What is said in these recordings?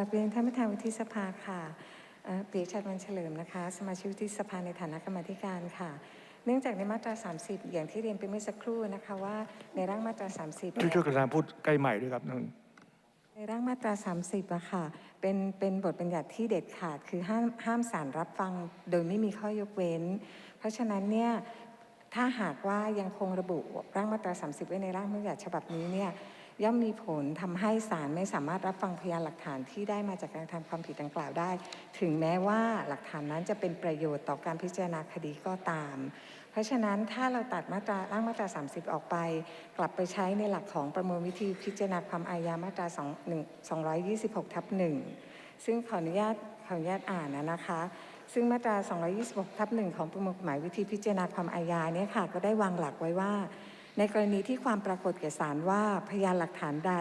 ราบเรียนท่านประธานวุฒิสภาค่ะเอ่อปียชัดวันเฉลิมนะคะ สมาชิกวุฒิสภาในฐานะกรรมาธิการค่ะ เนื่องจากในมาตรา 30 อย่างที่เรียนไปเมื่อสักครู่นะคะว่าในร่างมาตรา 30ช่วยเนี่ยช่วยกระทางพูดใกล้ใหม่ด้วยครับนั่นในร่างมาตรา 30อะค่ะเป็นเป็นบทบัญญัติที่เด็ดขาดคือห้ามห้ามสารรับฟังโดยไม่มีข้อยกเว้น เพราะฉะนั้นเนี่ยถ้าหากว่ายังคงระบุร่างมาตรา 30 ไว้ในร่างบัญญัติฉบับนี้เนี่ย ย่อมมีผลทำให้ศาลไม่สามารถรับฟังพยานหลักฐานที่ได้มาจากการทำความผิดดังกล่าวได้ ถึงแม้ว่าหลักฐานนั้นจะเป็นประโยชน์ต่อการพิจารณาคดีก็ตาม เพราะฉะนั้นถ้าเราตัดมาตราร่างมาตรา 30 ออกไป กลับไปใช้ในหลักของประมวลวิธีพิจารณาความอาญามาตรา2 1 226ทับ1ซึ่งขออนุญาตขออนุญาตอ่านนะนะคะซึ่งมาตรา 226 ทับ 1 ของประมวลกฎหมายวิธีพิจารณาความอาญาเนี่ยค่ะ ก็ได้วางหลักไว้ว่า ในกรณีที่ความปรากฏแก่ศาลว่าพยานหลักฐานใด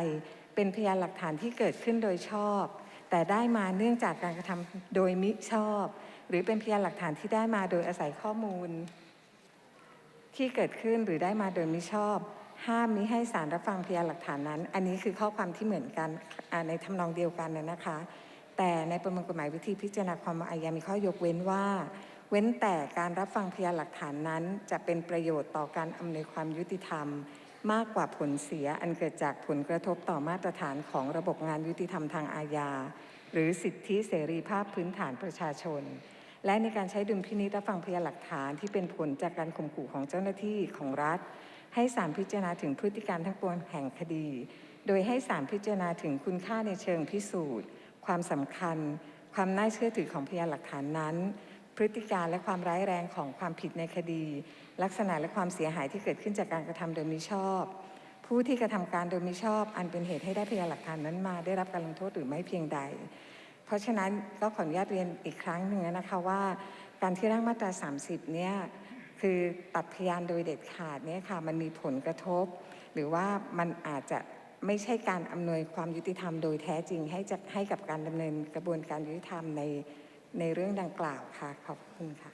เป็นพยานหลักฐานที่เกิดขึ้นโดยชอบ แต่ได้มาเนื่องจากการกระทำโดยมิชอบ หรือเป็นพยานหลักฐานที่ได้มาโดยอาศัยข้อมูล ที่เกิดขึ้นหรือได้มาโดยมิชอบ ห้ามมิให้สารรับฟังพยานหลักฐานนั้น อันนี้คือข้อความที่เหมือนกันในทำนองเดียวกันนะนะคะ แต่ในประมวลกฎหมายวิธีพิจารณาความอาญามีข้อยกเว้นว่า เว้นแต่การรับฟังพยานหลักฐานนั้น จะเป็นประโยชน์ต่อการอำนวยความยุติธรรม มากกว่าผลเสียอันเกิดจากผลกระทบต่อมาตรฐานของระบบงานยุติธรรมทางอาญา หรือสิทธิเสรีภาพพื้นฐานประชาชน และในการใช้ดุลพินิจรับฟังพยานหลักฐานที่เป็นผลจากการข่มขู่ของเจ้าหน้าที่ของรัฐ ให้ศาลพิจารณาถึงพฤติการทั้งปวงแห่งคดี โดยให้ศาลพิจารณาถึงคุณค่าในเชิงพิสูจน์ ความสำคัญ ความน่าเชื่อถือของพยานหลักฐานนั้น พฤติการและความร้ายแรงของความผิดในคดี ลักษณะและความเสียหายที่เกิดขึ้นจากการกระทำโดยมิชอบ ผู้ที่กระทำการโดยมิชอบ อันเป็นเหตุให้ได้พยานหลักฐานนั้นมา ได้รับการลงโทษหรือไม่เพียงใด เพราะฉะนั้นก็ขออนุญาตเรียนอีกครั้งหนึ่งนะคะว่า การที่ร่างมาตรา 30 เนี่ยคือตัดพยานโดยเด็ดขาดเนี่ยค่ะมันมีผลกระทบ หรือว่ามันอาจจะไม่ใช่การอำนวยความยุติธรรมโดยแท้จริงให้จะให้กับการดำเนินกระบวนการยุติธรรมใน ในเรื่องดังกล่าวค่ะ ขอบคุณค่ะ